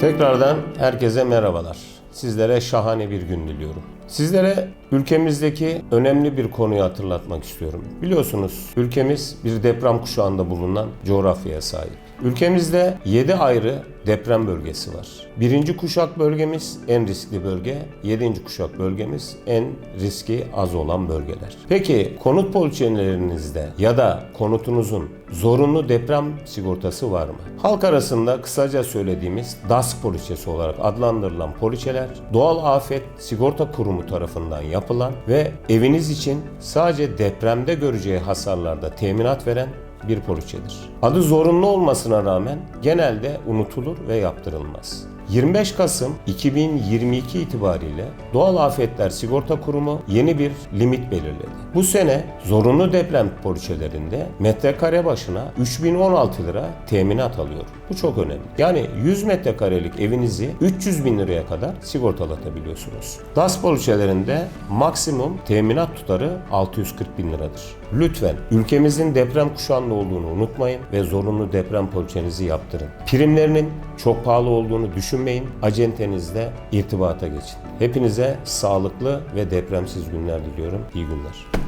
Tekrardan herkese merhabalar. Sizlere şahane bir gün diliyorum. Sizlere ülkemizdeki önemli bir konuyu hatırlatmak istiyorum. Biliyorsunuz ülkemiz bir deprem kuşağında bulunan coğrafyaya sahip. Ülkemizde 7 ayrı deprem bölgesi var. Birinci kuşak bölgemiz en riskli bölge, yedinci kuşak bölgemiz en riski az olan bölgeler. Peki konut poliçelerinizde ya da konutunuzun zorunlu deprem sigortası var mı? Halk arasında kısaca söylediğimiz DASK poliçesi olarak adlandırılan poliçeler doğal afet sigorta kurumu tarafından yapılan ve eviniz için sadece depremde göreceği hasarlarda teminat veren bir poliçedir. Adı zorunlu olmasına rağmen genelde unutulur ve yaptırılmaz. 25 Kasım 2022 itibariyle Doğal Afetler Sigorta Kurumu yeni bir limit belirledi. Bu sene zorunlu deprem poliçelerinde metrekare başına 3016 lira teminat alıyor. Bu çok önemli. Yani 100 metrekarelik evinizi 300 bin liraya kadar sigortalatabiliyorsunuz. DAS poliçelerinde maksimum teminat tutarı 640 bin liradır. Lütfen ülkemizin deprem kuşağında olduğunu unutmayın ve zorunlu deprem poliçenizi yaptırın. Primlerinin çok pahalı olduğunu düşünmeyin. Acentenizle irtibata geçin. Hepinize sağlıklı ve depremsiz günler diliyorum. İyi günler.